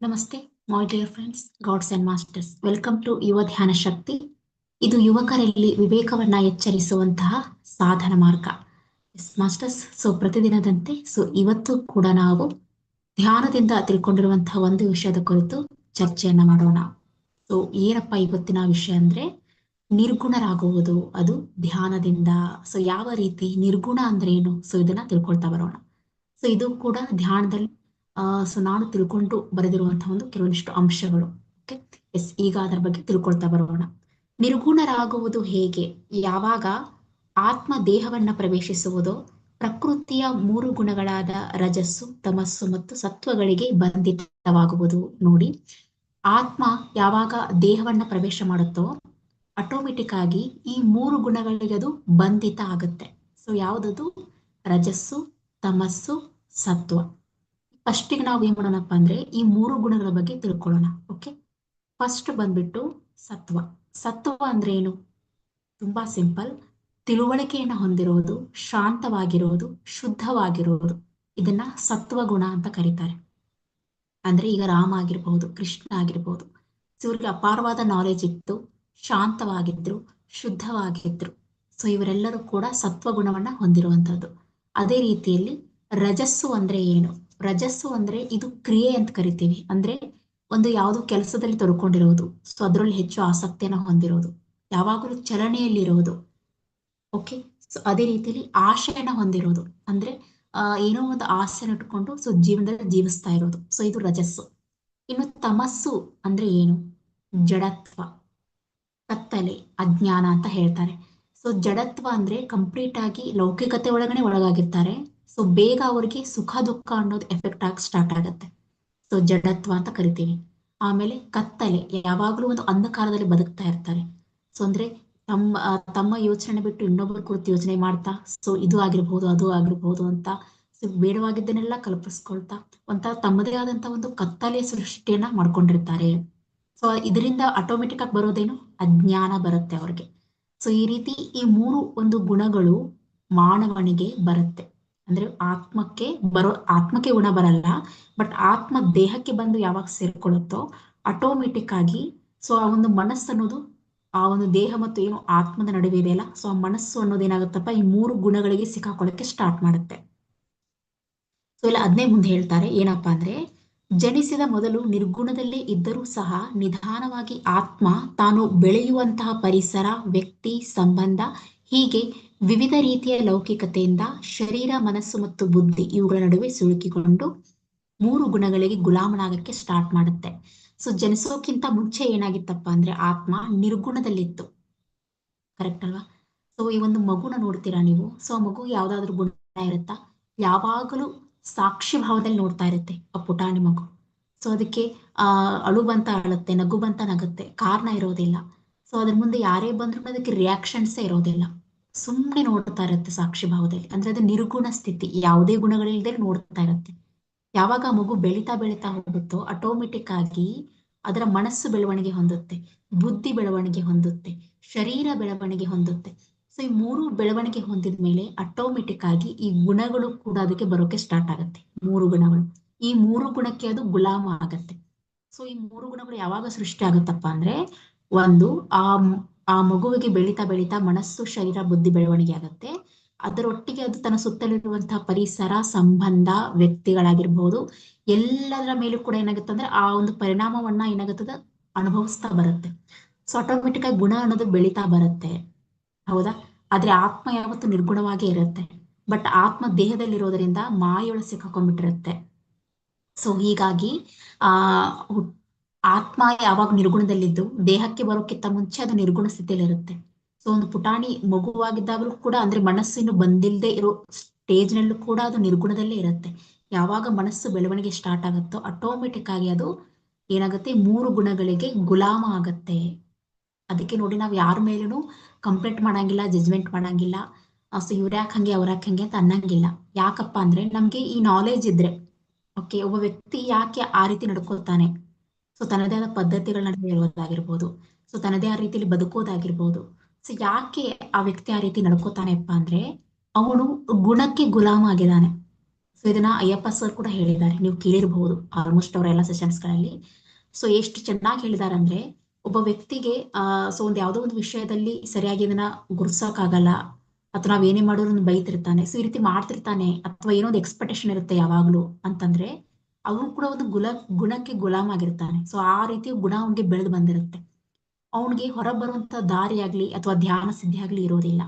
ನಮಸ್ತೆ my dear friends gods and masters welcome to Yuva Dhyana Shakti ಇದು ಯುವಕರಲ್ಲಿ ವಿವೇಕವನ್ನ ಎಚ್ಚರಿಸುವಂತಹ ಸಾಧನ ಮಾರ್ಗ. ಮಾಸ್ಟರ್ಸ್ ಸೊ ಪ್ರತಿದಿನದಂತೆ ಸೊ ಇವತ್ತು ಕೂಡ ನಾವು ಧ್ಯಾನದಿಂದ ತಿಳ್ಕೊಂಡಿರುವಂತಹ ಒಂದು ವಿಷಯದ ಕುರಿತು ಚರ್ಚೆಯನ್ನ ಮಾಡೋಣ. ಸೊ ಏನಪ್ಪ ಇವತ್ತಿನ ವಿಷಯ ಅಂದ್ರೆ, ನಿರ್ಗುಣರಾಗುವುದು, ಅದು ಧ್ಯಾನದಿಂದ. ಸೊ ಯಾವ ರೀತಿ ನಿರ್ಗುಣ ಅಂದ್ರೆ ಏನು ಸೊ ಇದನ್ನ ತಿಳ್ಕೊಳ್ತಾ ಬರೋಣ. ಸೊ ಇದು ಕೂಡ ಧ್ಯಾನದಲ್ಲಿ ಸೊ ನಾನು ತಿಳ್ಕೊಂಡು ಬರೆದಿರುವಂತಹ ಒಂದು ಕೆಲವೊಂದಿಷ್ಟು ಅಂಶಗಳು. ಓಕೆ ಎಸ್ ಈಗ ಅದರ ಬಗ್ಗೆ ತಿಳ್ಕೊಳ್ತಾ ಬರೋಣ. ನಿರ್ಗುಣರಾಗುವುದು ಹೇಗೆ? ಯಾವಾಗ ಆತ್ಮ ದೇಹವನ್ನ ಪ್ರವೇಶಿಸುವುದೋ, ಪ್ರಕೃತಿಯ ಮೂರು ಗುಣಗಳಾದ ರಜಸ್ಸು, ತಮಸ್ಸು ಮತ್ತು ಸತ್ವಗಳಿಗೆ ಬಂಧಿತವಾಗುವುದು ನೋಡಿ. ಆತ್ಮ ಯಾವಾಗ ದೇಹವನ್ನ ಪ್ರವೇಶ ಮಾಡುತ್ತೋ ಆಟೋಮೆಟಿಕ್ ಆಗಿ ಈ ಮೂರು ಗುಣಗಳಿಗೆ ಅದು ಬಂಧಿತ ಆಗುತ್ತೆ. ಸೊ ಯಾವುದದು? ರಜಸ್ಸು, ತಮಸ್ಸು, ಸತ್ವ. ಫಸ್ಟಿಗೆ ನಾವು ಏನ್ ಮಾಡೋಣಪ್ಪ ಅಂದ್ರೆ ಈ ಮೂರು ಗುಣಗಳ ಬಗ್ಗೆ ತಿಳ್ಕೊಳ್ಳೋಣ ಓಕೆ ಫಸ್ಟ್ ಬಂದ್ಬಿಟ್ಟು ಸತ್ವ. ಸತ್ವ ಅಂದ್ರೆ ಏನು? ತುಂಬಾ ಸಿಂಪಲ್. ತಿಳುವಳಿಕೆಯನ್ನ ಹೊಂದಿರೋದು, ಶಾಂತವಾಗಿರೋದು, ಶುದ್ಧವಾಗಿರೋದು. ಇದನ್ನ ಸತ್ವ ಗುಣ ಅಂತ ಕರೀತಾರೆ. ಅಂದ್ರೆ ಈಗ ರಾಮ ಆಗಿರ್ಬಹುದು ಕೃಷ್ಣ ಆಗಿರ್ಬಹುದು ಇವ್ರಿಗೆ ಅಪಾರವಾದ ನಾಲೆಜ್ ಇತ್ತು, ಶಾಂತವಾಗಿದ್ರು, ಶುದ್ಧವಾಗಿದ್ರು. ಸೊ ಇವರೆಲ್ಲರೂ ಕೂಡ ಸತ್ವ ಗುಣವನ್ನ ಹೊಂದಿರುವಂತದ್ದು ಅದೇ ರೀತಿಯಲ್ಲಿ ರಜಸ್ಸು ಅಂದ್ರೆ ಏನು? ರಜಸ್ಸು ಅಂದ್ರೆ ಇದು ಕ್ರಿಯೆ ಅಂತ ಕರಿತೀವಿ. ಅಂದ್ರೆ ಒಂದು ಯಾವುದು ಕೆಲಸದಲ್ಲಿ ತೊಡ್ಕೊಂಡಿರೋದು. ಸೊ ಅದರಲ್ಲಿ ಹೆಚ್ಚು ಆಸಕ್ತಿಯನ್ನ ಹೊಂದಿರೋದು. ಯಾವಾಗಲೂ ಚಲನೆಯಲ್ಲಿರೋದು. ಓಕೆ? ಸೊ ಅದೇ ರೀತಿಯಲ್ಲಿ ಆಶಯನ ಹೊಂದಿರೋದು. ಅಂದ್ರೆ ಏನೋ ಒಂದು ಆಸೆನ ಇಟ್ಕೊಂಡು ಸೊ ಜೀವನದಲ್ಲಿ ಜೀವಿಸ್ತಾ ಇರೋದು. ಸೊ ಇದು ರಜಸ್ಸು. ಇನ್ನು ತಮಸ್ಸು ಅಂದ್ರೆ ಏನು? ಜಡತ್ವ. ಕತ್ತಲೆ, ಅಜ್ಞಾನ ಅಂತ ಹೇಳ್ತಾರೆ. ಸೊ ಜಡತ್ವ ಅಂದ್ರೆ ಕಂಪ್ಲೀಟ್ ಆಗಿ ಲೌಕಿಕತೆ ಒಳಗಡೆ ಒಳಗಾಗಿರ್ತಾರೆ. ಸೊ ಬೇಗ ಅವ್ರಿಗೆ ಸುಖ ದುಃಖ ಅನ್ನೋದು ಎಫೆಕ್ಟ್ ಆಗಿ ಸ್ಟಾರ್ಟ್ ಆಗುತ್ತೆ. ಸೊ ಜಡತ್ವ ಅಂತ ಕರಿತೀವಿ. ಆಮೇಲೆ ಕತ್ತಲೆ, ಯಾವಾಗಲೂ ಒಂದು ಅಂಧಕಾರದಲ್ಲಿ ಬದುಕ್ತಾ ಇರ್ತಾರೆ. ಸೊ ಅಂದ್ರೆ ತಮ್ಮ ತಮ್ಮ ಯೋಚನೆ ಬಿಟ್ಟು ಇನ್ನೊಬ್ಬರ ಕುರಿತು ಯೋಚನೆ ಮಾಡ್ತಾ ಸೊ ಇದು ಆಗಿರ್ಬಹುದು ಅದು ಆಗಿರ್ಬಹುದು ಅಂತ ಸೊ ಬೇಡವಾಗಿದ್ದನ್ನೆಲ್ಲ ಕಲ್ಪಿಸ್ಕೊಳ್ತಾ, ಒಂಥರ ತಮ್ಮದೇ ಆದಂತ ಒಂದು ಕತ್ತಲೆ ಸೃಷ್ಟಿಯನ್ನ ಮಾಡ್ಕೊಂಡಿರ್ತಾರೆ. ಸೊ ಇದರಿಂದ ಆಟೋಮೆಟಿಕ್ ಆಗಿ ಬರೋದೇನು? ಅಜ್ಞಾನ ಬರುತ್ತೆ ಅವ್ರಿಗೆ. ಸೊ ಈ ರೀತಿ ಈ ಮೂರು ಒಂದು ಗುಣಗಳು ಮಾನವನಿಗೆ ಬರುತ್ತೆ. ಅಂದ್ರೆ ಆತ್ಮಕ್ಕೆ ಬರೋ, ಆತ್ಮಕ್ಕೆ ಗುಣ ಬರಲ್ಲ ಬಟ್ ಆತ್ಮ ದೇಹಕ್ಕೆ ಬಂದು ಯಾವಾಗ ಸೇರ್ಕೊಳ್ಳುತ್ತೋ ಆಟೋಮೆಟಿಕ್ ಆಗಿ ಸೊ ಆ ಒಂದು ಮನಸ್ಸು ಅನ್ನೋದು, ಆ ಒಂದು ದೇಹ ಮತ್ತು ಏನು ಆತ್ಮದ ನಡುವೆ ಇದೆಯಲ್ಲ ಸೊ ಆ ಮನಸ್ಸು ಅನ್ನೋದೇನಾಗುತ್ತಪ್ಪ ಈ ಮೂರು ಗುಣಗಳಿಗೆ ಸಿಕ್ಕಾಕೊಳ್ಳಕ್ಕೆ ಸ್ಟಾರ್ಟ್ ಮಾಡುತ್ತೆ. ಸೊ ಇಲ್ಲ ಅದನ್ನೇ ಮುಂದೆ ಹೇಳ್ತಾರೆ, ಏನಪ್ಪಾ ಅಂದ್ರೆ, ಜನಿಸಿದ ಮೊದಲು ನಿರ್ಗುಣದಲ್ಲೇ ಇದ್ದರೂ ಸಹ ನಿಧಾನವಾಗಿ ಆತ್ಮ ತಾನು ಬೆಳೆಯುವಂತಹ ಪರಿಸರ, ವ್ಯಕ್ತಿ, ಸಂಬಂಧ ಹೀಗೆ ವಿವಿಧ ರೀತಿಯ ಲೌಕಿಕತೆಯಿಂದ ಶರೀರ, ಮನಸ್ಸು ಮತ್ತು ಬುದ್ಧಿ ಇವುಗಳ ನಡುವೆ ಸಿಲುಕಿಕೊಂಡು ಮೂರು ಗುಣಗಳಿಗೆ ಗುಲಾಮನಾಗಕ್ಕೆ ಸ್ಟಾರ್ಟ್ ಮಾಡುತ್ತೆ. ಸೊ ಜನಿಸೋಕ್ಕಿಂತ ಮುಂಚೆ ಏನಾಗಿತ್ತಪ್ಪ ಅಂದ್ರೆ ಆತ್ಮ ನಿರ್ಗುಣದಲ್ಲಿತ್ತು. ಕರೆಕ್ಟ್ ಅಲ್ವಾ? ಸೊ ಈ ಒಂದು ಮಗುನ ನೋಡ್ತೀರಾ ನೀವು? ಸೊ ಆ ಮಗು ಯಾವ್ದಾದ್ರು ಗುಣ ಇರುತ್ತಾ? ಯಾವಾಗಲೂ ಸಾಕ್ಷಿ ಭಾವದಲ್ಲಿ ನೋಡ್ತಾ ಇರುತ್ತೆ ಆ ಪುಟಾಣಿ ಮಗು. ಸೊ ಅದಕ್ಕೆ, ಆ ಅಳು ಬಂತ ಅಳುತ್ತೆ ನಗು ಬಂತ ನಗುತ್ತೆ, ಕಾರಣ ಇರೋದಿಲ್ಲ. ಸೊ ಅದ್ರ ಮುಂದೆ ಯಾರೇ ಬಂದ್ರು ಅದಕ್ಕೆ ರಿಯಾಕ್ಷನ್ಸೇ ಇರೋದಿಲ್ಲ. ಸುಮ್ಮನೆ ನೋಡ್ತಾ ಇರುತ್ತೆ ಸಾಕ್ಷಿ ಭಾವದಲ್ಲಿ. ಅಂದ್ರೆ ಅದು ನಿರ್ಗುಣ ಸ್ಥಿತಿ, ಯಾವುದೇ ಗುಣಗಳಿಲ್ಲದೆ ನೋಡ್ತಾ ಇರುತ್ತೆ. ಯಾವಾಗ ಮಗು ಬೆಳಿತಾ ಬೆಳಿತಾ ಹೋಗುತ್ತೋ ಆಟೋಮೆಟಿಕ್ ಆಗಿ ಅದರ ಮನಸ್ಸು ಬೆಳವಣಿಗೆ ಹೊಂದುತ್ತೆ, ಬುದ್ಧಿ ಬೆಳವಣಿಗೆ ಹೊಂದುತ್ತೆ, ಶರೀರ ಬೆಳವಣಿಗೆ ಹೊಂದುತ್ತೆ. ಸೊ ಈ ಮೂರು ಬೆಳವಣಿಗೆ ಹೊಂದಿದ ಮೇಲೆ ಆಟೋಮೆಟಿಕ್ ಆಗಿ ಈ ಗುಣಗಳು ಕೂಡ ಅದಕ್ಕೆ ಬರೋಕೆ ಸ್ಟಾರ್ಟ್ ಆಗುತ್ತೆ, ಮೂರು ಗುಣಗಳು. ಈ ಮೂರು ಗುಣಕ್ಕೆ ಅದು ಗುಲಾಮ ಆಗತ್ತೆ. ಸೊ ಈ ಮೂರು ಗುಣಗಳು ಯಾವಾಗ ಸೃಷ್ಟಿ ಆಗುತ್ತಪ್ಪ ಅಂದ್ರೆ, ಒಂದು, ಆ ಆ ಮಗುವಿಗೆ ಬೆಳೀತಾ ಬೆಳೀತಾ ಮನಸ್ಸು, ಶರೀರ, ಬುದ್ಧಿ ಬೆಳವಣಿಗೆ ಆಗುತ್ತೆ. ಅದರೊಟ್ಟಿಗೆ ಅದು ತನ್ನ ಸುತ್ತಲಿರುವಂತಹ ಪರಿಸರ, ಸಂಬಂಧ, ವ್ಯಕ್ತಿಗಳಾಗಿರ್ಬೋದು, ಎಲ್ಲದರ ಮೇಲೂ ಕೂಡ ಏನಾಗುತ್ತೆ ಅಂದ್ರೆ ಆ ಒಂದು ಪರಿಣಾಮವನ್ನ ಏನಾಗುತ್ತದೆ? ಅನುಭವಿಸ್ತಾ ಬರುತ್ತೆ. ಸೊ ಆಟೋಮೆಟಿಕ್ ಆಗಿ ಗುಣ ಅನ್ನೋದು ಬೆಳೀತಾ ಬರುತ್ತೆ. ಹೌದಾ? ಆದ್ರೆ ಆತ್ಮ ಯಾವತ್ತು ನಿರ್ಗುಣವಾಗೇ ಇರುತ್ತೆ. ಬಟ್ ಆತ್ಮ ದೇಹದಲ್ಲಿರೋದ್ರಿಂದ ಮಾಯೊಳ ಸಿಕ್ಕಾಕೊಂಡ್ಬಿಟ್ಟಿರುತ್ತೆ ಸೊ ಹೀಗಾಗಿ, ಆ ಆತ್ಮ ಯಾವಾಗ ನಿರ್ಗುಣದಲ್ಲಿದ್ದು, ದೇಹಕ್ಕೆ ಬರೋಕ್ಕಿಂತ ಮುಂಚೆ ಅದು ನಿರ್ಗುಣ ಸ್ಥಿತಿಯಲ್ಲಿರುತ್ತೆ. ಸೊ ಒಂದು ಪುಟಾಣಿ ಮಗುವಾಗಿದ್ದಾಗಲೂ ಕೂಡ, ಅಂದ್ರೆ ಮನಸ್ಸು ಇನ್ನು ಬಂದಿಲ್ಲದೆ ಇರೋ ಸ್ಟೇಜ್ ನಲ್ಲೂ ಕೂಡ ಅದು ನಿರ್ಗುಣದಲ್ಲೇ ಇರುತ್ತೆ. ಯಾವಾಗ ಮನಸ್ಸು ಬೆಳವಣಿಗೆ ಸ್ಟಾರ್ಟ್ ಆಗುತ್ತೋ ಆಟೋಮೆಟಿಕ್ ಆಗಿ ಅದು ಏನಾಗುತ್ತೆ? ಮೂರು ಗುಣಗಳಿಗೆ ಗುಲಾಮ ಆಗತ್ತೆ. ಅದಕ್ಕೆ ನೋಡಿ ನಾವು ಯಾರ ಮೇಲೂ ಕಂಪ್ಲೇಂಟ್ ಮಾಡಂಗಿಲ್ಲ ಜಜ್ಮೆಂಟ್ ಮಾಡಂಗಿಲ್ಲ. ಸೊ, ಇವ್ರ ಯಾಕೆ ಹಂಗೆ, ಅವ್ರ ಯಾಕೆ ಹಂಗೆ ಅಂತ ಅನ್ನಂಗಿಲ್ಲ. ಯಾಕಪ್ಪ ಅಂದ್ರೆ ನಮ್ಗೆ ಈ ನಾಲೆಜ್ ಇದ್ರೆ ಓಕೆ ಒಬ್ಬ ವ್ಯಕ್ತಿ ಯಾಕೆ ಆ ರೀತಿ ನಡ್ಕೋತಾನೆ ಸೊ ತನ್ನದೇ ಆದ ಪದ್ಧತಿಗಳ ನಡುವೆ ಸೊ ತನ್ನದೇ ಆ ರೀತಿಯಲ್ಲಿ ಬದುಕೋದಾಗಿರ್ಬೋದು ಸೊ ಯಾಕೆ ಆ ವ್ಯಕ್ತಿ ಆ ರೀತಿ ನಡ್ಕೋತಾನೆಪ್ಪ ಅಂದ್ರೆ, ಅವನು ಗುಣಕ್ಕೆ ಗುಲಾಮ ಆಗಿದ್ದಾನೆ. ಸೊ ಇದನ್ನ ಅಯ್ಯಪ್ಪ ಸರ್ ಕೂಡ ಹೇಳಿದ್ದಾರೆ. ನೀವು ಕೇಳಿರ್ಬಹುದು ಆಲ್ಮೋಸ್ಟ್ ಅವರ ಎಲ್ಲ ಸೆಷನ್ಸ್ಗಳಲ್ಲಿ ಸೊ ಎಷ್ಟು ಚೆನ್ನಾಗಿ ಹೇಳಿದ್ದಾರೆ ಅಂದ್ರೆ, ಒಬ್ಬ ವ್ಯಕ್ತಿಗೆ, ಆ ಸೊ ಒಂದು ಯಾವುದೋ ಒಂದು ವಿಷಯದಲ್ಲಿ ಸರಿಯಾಗಿ ಇದನ್ನ ಆಗಲ್ಲ ಅಥವಾ ನಾವ್ ಏನೇ ಮಾಡೋರು ಬೈತಿರ್ತಾನೆ. ಸೊ ಈ ರೀತಿ ಮಾಡ್ತಿರ್ತಾನೆ, ಅಥವಾ ಏನೋ ಒಂದು ಎಕ್ಸ್ಪೆಕ್ಟೇಷನ್ ಇರುತ್ತೆ ಯಾವಾಗ್ಲೂ ಅಂತಂದ್ರೆ ಅವನು ಕೂಡ ಒಂದು ಗುಲ, ಗುಣಕ್ಕೆ ಗುಲಾಮ್ ಆಗಿರ್ತಾನೆ. ಸೊ ಆ ರೀತಿ ಗುಣ ಅವನಿಗೆ ಬೆಳೆದು ಬಂದಿರುತ್ತೆ. ಅವನಿಗೆ ಹೊರ ಬರುವಂತ ದಾರಿ ಆಗ್ಲಿ ಅಥವಾ ಧ್ಯಾನ ಸಿದ್ಧಿ ಆಗ್ಲಿ ಇರೋದಿಲ್ಲ.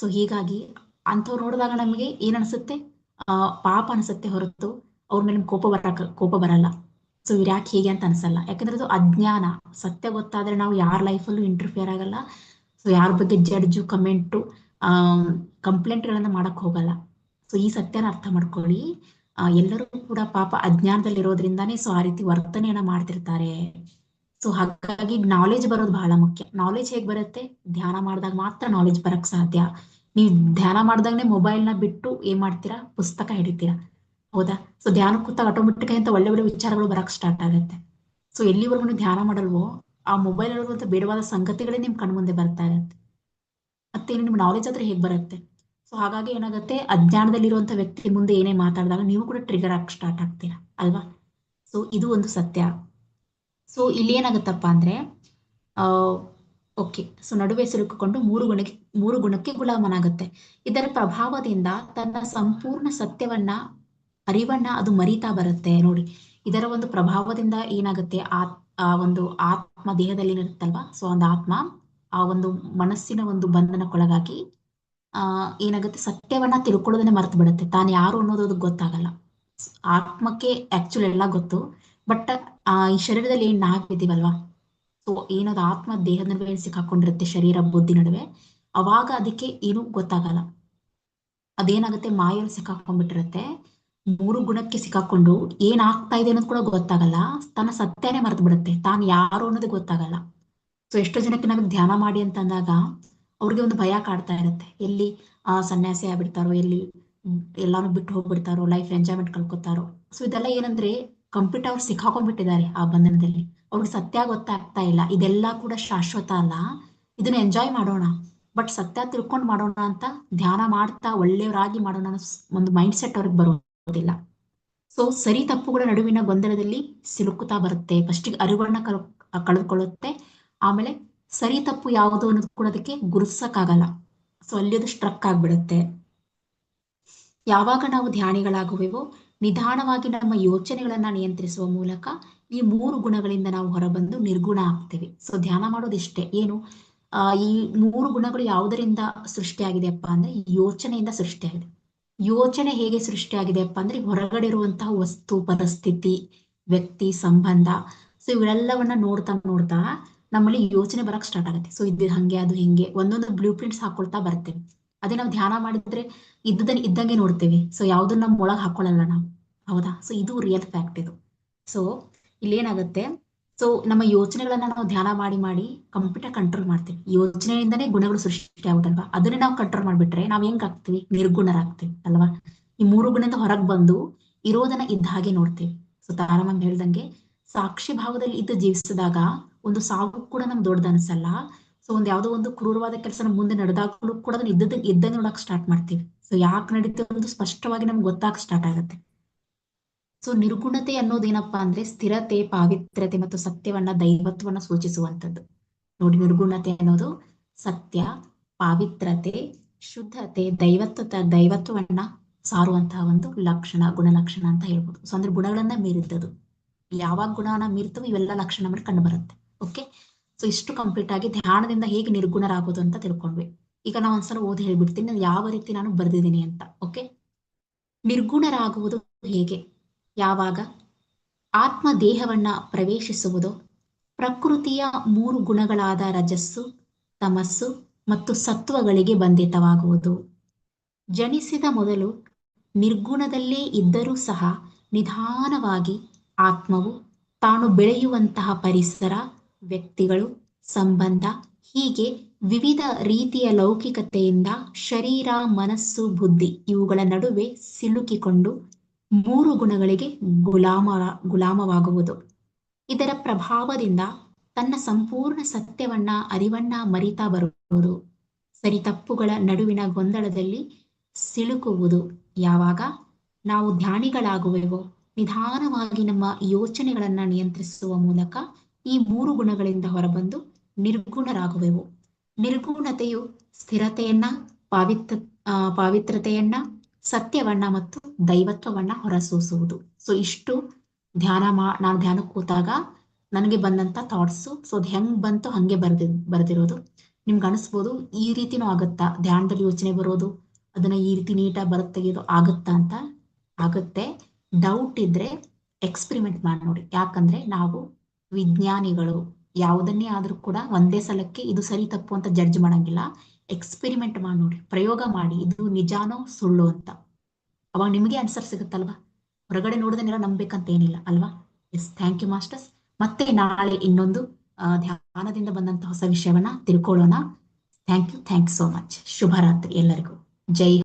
ಸೊ ಹೀಗಾಗಿ ಅಂಥವ್ರು ನೋಡಿದಾಗ ನಮಗೆ ಏನ್ ಅನ್ಸುತ್ತೆ? ಪಾಪ ಅನ್ಸುತ್ತೆ ಹೊರತು ಅವ್ರ ಮೇಲೆ ಕೋಪ ಬರಕ, ಕೋಪ ಬರಲ್ಲ. ಸೊ ಇವ್ರು ಯಾಕೆ ಹೀಗೆ ಅಂತ ಅನ್ಸಲ್ಲ. ಯಾಕಂದ್ರೆ ಅದು ಅಜ್ಞಾನ. ಸತ್ಯ ಗೊತ್ತಾದ್ರೆ ನಾವು ಯಾರ ಲೈಫಲ್ಲೂ ಇಂಟರ್ಫಿಯರ್ ಆಗಲ್ಲ. ಸೊ ಯಾರ ಬಗ್ಗೆ ಜಡ್ಜು ಕಮೆಂಟು ಆ ಕಂಪ್ಲೇಂಟ್ಗಳನ್ನ ಮಾಡಕ್ ಹೋಗಲ್ಲ. ಸೊ ಈ ಸತ್ಯನ ಅರ್ಥ ಮಾಡ್ಕೊಳ್ಳಿ. ಎಲ್ಲರೂ ಕೂಡ ಪಾಪ ಅಜ್ಞಾನದಲ್ಲಿರೋದ್ರಿಂದಾನೇ ಸೊ ಆ ರೀತಿ ವರ್ತನೆಯನ್ನ ಮಾಡ್ತಿರ್ತಾರೆ. ಸೊ ಹಾಗಾಗಿ ನಾಲೆಜ್ ಬರೋದು ಬಹಳ ಮುಖ್ಯ. ನಾಲೆಜ್ ಹೇಗ್ ಬರುತ್ತೆ? ಧ್ಯಾನ ಮಾಡಿದಾಗ ಮಾತ್ರ ನಾಲೆಜ್ ಬರಕ್ ಸಾಧ್ಯ. ನೀವು ಧ್ಯಾನ ಮಾಡಿದಾಗನೇ ಮೊಬೈಲ್ನ ಬಿಟ್ಟು ಏನ್ ಮಾಡ್ತೀರಾ? ಪುಸ್ತಕ ಹಿಡಿತೀರಾ. ಹೌದಾ? ಸೊ ಧ್ಯಾನ ಕೂತಾಗ ಆಟೋಮೆಟಿಕ್ ಅಂತ ಒಳ್ಳೆ ಒಳ್ಳೆ ವಿಚಾರಗಳು ಬರಕ್ ಸ್ಟಾರ್ಟ್ ಆಗುತ್ತೆ. ಸೊ ಎಲ್ಲಿವರೆಗೂ ಧ್ಯಾನ ಮಾಡಲ್ವೋ, ಆ ಮೊಬೈಲ್ ಇರುವಂತ ಬೇಡವಾದ ಸಂಗತಿಗಳೇ ನಿಮ್ ಕಣ್ಮುಂದೆ ಬರ್ತಾ ಇರತ್ತೆ. ಮತ್ತೇನು ನಿಮ್ ನಾಲೆಜ್ ಆದ್ರೆ ಹೇಗ್ ಬರುತ್ತೆ? ಸೊ ಹಾಗಾಗಿ ಏನಾಗುತ್ತೆ? ಅಜ್ಞಾನದಲ್ಲಿರುವಂತ ವ್ಯಕ್ತಿ ಮುಂದೆ ಏನೇ ಮಾತಾಡಿದಾಗ ನೀವು ಕೂಡ ಟ್ರಿಗರ್ ಆಗಿ ಸ್ಟಾರ್ಟ್ ಆಗ್ತೀರಾ, ಅಲ್ವಾ? ಸೊ ಇದು ಒಂದು ಸತ್ಯ. ಸೊ ಇಲ್ಲಿ ಏನಾಗುತ್ತಪ್ಪ ಅಂದ್ರೆ, ಆ ಓಕೆ ಸೊ ನಡುವೆ ಸಿಲುಕಿಕೊಂಡು ಮೂರು ಗುಣಕ್ಕೆ ಮೂರು ಗುಣಕ್ಕೆ ಗುಲಾಮನಾಗುತ್ತೆ. ಇದರ ಪ್ರಭಾವದಿಂದ ತನ್ನ ಸಂಪೂರ್ಣ ಸತ್ಯವನ್ನ, ಅರಿವನ್ನ ಅದು ಮರಿತಾ ಬರುತ್ತೆ. ನೋಡಿ, ಇದರ ಒಂದು ಪ್ರಭಾವದಿಂದ ಏನಾಗುತ್ತೆ? ಆ ಆ ಒಂದು ಆತ್ಮ ದೇಹದಲ್ಲಿ ಇರುತ್ತಲ್ವಾ? ಸೊ ಒಂದು ಆತ್ಮ ಆ ಒಂದು ಮನಸ್ಸಿನ ಒಂದು ಬಂಧನಕ್ಕೊಳಗಾಗಿ ಆ, ಏನಾಗುತ್ತೆ? ಸತ್ಯವನ್ನ ತಿಳ್ಕೊಳ್ಳೋದನ್ನ ಮರ್ತು ಬಿಡುತ್ತೆ. ತಾನು ಯಾರು ಅನ್ನೋದು ಅದಕ್ಕೆ ಗೊತ್ತಾಗಲ್ಲ. ಆತ್ಮಕ್ಕೆ ಆಕ್ಚುಲಿ ಎಲ್ಲ ಗೊತ್ತು. ಬಟ್ ಆ, ಈ ಶರೀರದಲ್ಲಿ ಏನ್ ನಾವಿದೀವಲ್ವಾ ಸೊ ಏನದು? ಆತ್ಮ ದೇಹದ ನಡುವೆ ಸಿಕ್ಕಾಕೊಂಡಿರುತ್ತೆ? ಶರೀರ, ಬುದ್ಧಿ ನಡುವೆ. ಅವಾಗ ಅದಕ್ಕೆ ಏನು ಗೊತ್ತಾಗಲ್ಲ. ಅದೇನಾಗುತ್ತೆ? ಮಾಯಲ್ಲಿ ಸಿಕ್ಕಾಕೊಂಡ್ಬಿಟ್ಟಿರುತ್ತೆ. ಮೂರು ಗುಣಕ್ಕೆ ಸಿಕ್ಕಾಕೊಂಡು ಏನ್ ಆಗ್ತಾ ಇದೆ ಅನ್ನೋದು ಕೂಡ ಗೊತ್ತಾಗಲ್ಲ. ತನ್ನ ಸತ್ಯನೇ ಮರೆತು ಬಿಡುತ್ತೆ. ತಾನು ಯಾರು ಅನ್ನೋದು ಗೊತ್ತಾಗಲ್ಲ. ಸೊ ಎಷ್ಟೋ ಜನಕ್ಕೆ ನಾವು ಧ್ಯಾನ ಮಾಡಿ ಅಂತ ಅಂದಾಗ ಅವ್ರಿಗೆ ಒಂದು ಭಯ ಕಾಡ್ತಾ ಇರುತ್ತೆ. ಎಲ್ಲಿ ಆ ಸನ್ಯಾಸಿ ಆಗ್ಬಿಡ್ತಾರೋ, ಎಲ್ಲಿ ಎಲ್ಲಾನು ಬಿಟ್ಟು ಹೋಗ್ಬಿಡ್ತಾರೋ ಲೈಫ್ ಎಂಜಾಯ್ಮೆಂಟ್ ಕಳ್ಕೊತಾರೋ. ಸೊ ಇದೆಲ್ಲ ಏನಂದ್ರೆ ಕಂಪ್ಲೀಟ್ ಅವ್ರು ಸಿಕ್ಕಾಕೊಂಡ್ಬಿಟ್ಟಿದ್ದಾರೆ ಆ ಬಂಧನದಲ್ಲಿ. ಅವ್ರಿಗೆ ಸತ್ಯ ಗೊತ್ತಾಗ್ತಾ ಇಲ್ಲ. ಇದೆಲ್ಲ ಕೂಡ ಶಾಶ್ವತ ಅಲ್ಲ. ಇದನ್ನ ಎಂಜಾಯ್ ಮಾಡೋಣ. ಬಟ್ ಸತ್ಯ ತಿಳ್ಕೊಂಡ್ ಮಾಡೋಣ ಅಂತ ಧ್ಯಾನ ಮಾಡ್ತಾ, ಒಳ್ಳೆಯವರಾಗಿ ಮಾಡೋಣ ಒಂದು ಮೈಂಡ್ ಸೆಟ್ ಅವ್ರಿಗೆ ಬರೋದಿಲ್ಲ. ಸೊ ಸರಿ ತಪ್ಪುಗಳ ನಡುವಿನ ಗೊಂದಲದಲ್ಲಿ ಸಿಲುಕುತ್ತಾ ಬರುತ್ತೆ. ಫಸ್ಟಿಗೆ ಅರಿವನ್ನ ಕಲ್ ಕಳೆದುಕೊಳ್ಳುತ್ತೆ ಆಮೇಲೆ ಸರಿ ತಪ್ಪು ಯಾವುದು ಅನ್ನೋದು ಕೂಡ ಅದಕ್ಕೆ ಗುರುಸಕ್ಕಾಗಲ್ಲ ಸೊ ಅಲ್ಲಿ ಅದು ಸ್ಟ್ರಕ್ ಆಗ್ಬಿಡುತ್ತೆ. ಯಾವಾಗ ನಾವು ಧ್ಯಾನಿಗಳಾಗುವೆವೋ, ನಿಧಾನವಾಗಿ ನಮ್ಮ ಯೋಚನೆಗಳನ್ನ ನಿಯಂತ್ರಿಸುವ ಮೂಲಕ ಈ ಮೂರು ಗುಣಗಳಿಂದ ನಾವು ಹೊರಬಂದು ನಿರ್ಗುಣ ಆಗ್ತೇವೆ. ಸೊ ಧ್ಯಾನ ಮಾಡೋದಿಷ್ಟೇ ಏನು? ಈ ಮೂರು ಗುಣಗಳು ಯಾವುದರಿಂದ ಸೃಷ್ಟಿಯಾಗಿದೆಯಪ್ಪ ಅಂದ್ರೆ, ಯೋಚನೆಯಿಂದ ಸೃಷ್ಟಿಯಾಗಿದೆ. ಯೋಚನೆ ಹೇಗೆ ಸೃಷ್ಟಿಯಾಗಿದೆಯಪ್ಪ ಅಂದ್ರೆ, ಹೊರಗಡೆ ಇರುವಂತಹ ವಸ್ತು, ಪರಿಸ್ಥಿತಿ, ವ್ಯಕ್ತಿ, ಸಂಬಂಧ. ಸೊ ಇವೆಲ್ಲವನ್ನ ನೋಡ್ತಾ ನೋಡ್ತಾ ನಮ್ಮಲ್ಲಿ ಯೋಚನೆ ಬರಕ್ ಸ್ಟಾರ್ಟ್ ಆಗುತ್ತೆ. ಸೊ ಇದು ಹಂಗೆ, ಅದು ಹಿಂಗೆ, ಒಂದೊಂದು ಬ್ಲೂ ಪ್ರಿಂಟ್ಸ್ ಹಾಕೊಳ್ತಾ ಬರ್ತೇವೆ. ಅದೇ ನಾವು ಧ್ಯಾನ ಮಾಡಿದ್ರೆ ಇದ್ದದನ್ನ ಇದ್ದಂಗೆ ನೋಡ್ತೇವೆ. ಸೊ ಯಾವ್ದನ್ನ ನಮ್ಮ ಒಳಗ್ ಹಾಕೊಳ್ಳಲ್ಲ ನಾವು. ಹೌದಾ? ಸೊ ಇದು ರಿಯಲ್ ಫ್ಯಾಕ್ಟ್ ಇದು. ಸೊ ಇಲ್ಲಿ ಏನಾಗುತ್ತೆ? ಸೊ ನಮ್ಮ ಯೋಚನೆಗಳನ್ನ ನಾವು ಧ್ಯಾನ ಮಾಡಿ ಮಾಡಿ ಕಂಪ್ಲೀಟ್ ಕಂಟ್ರೋಲ್ ಮಾಡ್ತೀವಿ. ಯೋಚನೆಯಿಂದನೇ ಗುಣಗಳು ಸೃಷ್ಟಿ ಆಗುತ್ತಲ್ವಾ? ಅದನ್ನೇ ನಾವು ಕಂಟ್ರೋಲ್ ಮಾಡ್ಬಿಟ್ರೆ ನಾವ್ ಹೆಂಗ್ ಆಗ್ತೀವಿ? ನಿರ್ಗುಣರಾಗ್ತೀವಿ, ಅಲ್ವಾ? ಈ ಮೂರು ಗುಣದಿಂದ ಹೊರಗ್ ಬಂದು ಇರೋದನ್ನ ಇದ್ದ ಹಾಗೆ ನೋಡ್ತೀವಿ. ಸೊ ತಾರಮ್ಮ ಹೇಳ್ದಂಗೆ ಸಾಕ್ಷಿ ಭಾವದಲ್ಲಿ ಇದ್ದು ಜೀವಿಸಿದಾಗ ಒಂದು ಸಾವು ಕೂಡ ನಮ್ಗೆ ದೊಡ್ಡದ ಅನ್ಸಲ್ಲ. ಸೊ ಒಂದ್ ಯಾವ್ದೋ ಒಂದು ಕ್ರೂರವಾದ ಕೆಲಸ ಮುಂದೆ ನಡೆದಾಗಲೂ ಕೂಡ ಅದನ್ನ ಇದ್ದ ಇದ್ದಂಗೆ ನೋಡಕ್ ಸ್ಟಾರ್ಟ್ ಮಾಡ್ತೀವಿ. ಸೊ ಯಾಕೆ ನಡೀತದೆ ಒಂದು ಸ್ಪಷ್ಟವಾಗಿ ನಮ್ಗೆ ಗೊತ್ತಾಗ ಸ್ಟಾರ್ಟ್ ಆಗುತ್ತೆ. ಸೊ ನಿರ್ಗುಣತೆ ಅನ್ನೋದೇನಪ್ಪಾ ಅಂದ್ರೆ ಸ್ಥಿರತೆ, ಪಾವಿತ್ರ್ಯತೆ ಮತ್ತು ಸತ್ಯವನ್ನ, ದೈವತ್ವವನ್ನ ಸೂಚಿಸುವಂತದ್ದು ನೋಡಿ ನಿರ್ಗುಣತೆ ಅನ್ನೋದು ಸತ್ಯ ಪಾವಿತ್ರತೆ ಶುದ್ಧತೆ ದೈವತ್ವ ದೈವತ್ವವನ್ನ ಸಾರುವಂತಹ ಒಂದು ಲಕ್ಷಣ, ಗುಣಲಕ್ಷಣ ಅಂತ ಹೇಳ್ಬೋದು. ಸೊ ಅಂದ್ರೆ ಗುಣಗಳನ್ನ ಮೀರಿದ್ದದು. ಯಾವಾಗ ಗುಣಾನ ಮೀರ್ತವೋ ಇವೆಲ್ಲ ಲಕ್ಷಣ ನಮಗೆ ಕಂಡು ಬರುತ್ತೆ. ಓಕೆ ಸೊ ಇಷ್ಟು ಕಂಪ್ಲೀಟ್ ಆಗಿ ಧ್ಯಾನದಿಂದ ಹೇಗೆ ನಿರ್ಗುಣರಾಗೋದು ಅಂತ ತಿಳ್ಕೊಂಡ್ವಿ. ಈಗ ನಾವು ಒಂದ್ಸಲ ಓದಿ ಹೇಳ್ಬಿಡ್ತೀನಿ ಯಾವ ರೀತಿ ನಾನು ಬರ್ದಿದ್ದೀನಿ ಅಂತ. ಓಕೆ ನಿರ್ಗುಣರಾಗುವುದು ಹೇಗೆ? ಯಾವಾಗ? ಆತ್ಮ ದೇಹವನ್ನ ಪ್ರವೇಶಿಸುವುದು, ಪ್ರಕೃತಿಯ ಮೂರು ಗುಣಗಳಾದ ರಜಸ್ಸು, ತಮಸ್ಸು ಮತ್ತು ಸತ್ವಗಳಿಗೆ ಬಂಧಿತವಾಗುವುದು. ಜನಿಸಿದ ಮೊದಲು ನಿರ್ಗುಣದಲ್ಲೇ ಇದ್ದರೂ ಸಹ ನಿಧಾನವಾಗಿ ಆತ್ಮವು ತಾನು ಬೆಳೆಯುವಂತಹ ಪರಿಸರ ವ್ಯಕ್ತಿಗಳು, ಸಂಬಂಧ, ಹೀಗೆ ವಿವಿಧ ರೀತಿಯ ಲೌಕಿಕತೆಯಿಂದ ಶರೀರ, ಮನಸ್ಸು, ಬುದ್ಧಿ ಇವುಗಳ ನಡುವೆ ಸಿಲುಕಿಕೊಂಡು ಮೂರು ಗುಣಗಳಿಗೆ ಗುಲಾಮ, ಗುಲಾಮವಾಗುವುದು. ಇದರ ಪ್ರಭಾವದಿಂದ ತನ್ನ ಸಂಪೂರ್ಣ ಸತ್ಯವನ್ನ, ಅರಿವನ್ನ ಮರಿತಾ ಬರುವುದು. ಸರಿ ತಪ್ಪುಗಳ ನಡುವಿನ ಗೊಂದಲದಲ್ಲಿ ಸಿಲುಕುವುದು. ಯಾವಾಗ? ನಾವು ಧ್ಯಾನಿಗಳಾಗುವೆವೋ, ನಿಧಾನವಾಗಿ ನಮ್ಮ ಯೋಚನೆಗಳನ್ನ ನಿಯಂತ್ರಿಸುವ ಮೂಲಕ ಈ ಮೂರು ಗುಣಗಳಿಂದ ಹೊರಬಂದು ನಿರ್ಗುಣರಾಗುವೆವು. ನಿರ್ಗುಣತೆಯು ಸ್ಥಿರತೆಯನ್ನ, ಪಾವಿತ್ರ ಪಾವಿತ್ರತೆಯನ್ನ, ಸತ್ಯವನ್ನ ಮತ್ತು ದೈವತ್ವವನ್ನ ಹೊರಸೂಸುವುದು. ಸೊ ಇಷ್ಟು ಧ್ಯಾನ ಮಾ, ನಾನು ಧ್ಯಾನಕ್ಕೆ ಕೂತಾಗ ನನಗೆ ಬಂದಂತ ಥಾಟ್ಸ್ ಸೊ ಅದು ಹೆಂಗ್ ಬಂತು ಹಂಗೆ ಬರ್ದಿ, ಬರ್ದಿರೋದು. ನಿಮ್ಗೆ ಅನಿಸ್ಬೋದು ಈ ರೀತಿನೂ ಆಗುತ್ತಾ? ಧ್ಯಾನದಲ್ಲಿ ಯೋಚನೆ ಬರೋದು, ಅದನ್ನ ಈ ರೀತಿ ನೀಟಾಗಿ ಬರತ್ ತೆಗೆಯೋದು ಆಗುತ್ತಾ ಅಂತ? ಆಗುತ್ತೆ. ಡೌಟ್ ಇದ್ರೆ ಎಕ್ಸ್ಪೆರಿಮೆಂಟ್ ಮಾಡಿ ನೋಡಿ. ಯಾಕಂದ್ರೆ ನಾವು ವಿಜ್ಞಾನಿಗಳು ಯಾವುದನ್ನೇ ಆದ್ರೂ ಕೂಡ ಒಂದೇ ಸಲಕ್ಕೆ ಇದು ಸರಿ ತಪ್ಪು ಅಂತ ಜಡ್ಜ್ ಮಾಡಂಗಿಲ್ಲ. ಎಕ್ಸ್ಪೆರಿಮೆಂಟ್ ಮಾಡಿ ನೋಡಿ, ಪ್ರಯೋಗ ಮಾಡಿ, ಇದು ನಿಜಾನೋ ಸುಳ್ಳು ಅಂತ. ಅವಾಗ ನಿಮಗೆ ಆನ್ಸರ್ ಸಿಗುತ್ತಲ್ವಾ? ಹೊರಗಡೆ ನೋಡೋದನ್ನೆಲ್ಲ ನಂಬೇಕಂತ ಏನಿಲ್ಲ, ಅಲ್ವಾ? ಎಸ್ ಥ್ಯಾಂಕ್ ಯು ಮಾಸ್ಟರ್ಸ್ ಮತ್ತೆ ನಾಳೆ ಇನ್ನೊಂದು ಧ್ಯಾನದಿಂದ ಬಂದಂತ ಹೊಸ ವಿಷಯವನ್ನ ತಿಳ್ಕೊಳ್ಳೋಣ. Thank you thank so much ಶುಭರಾತ್ರಿ ಎಲ್ಲರಿಗೂ. ಜೈ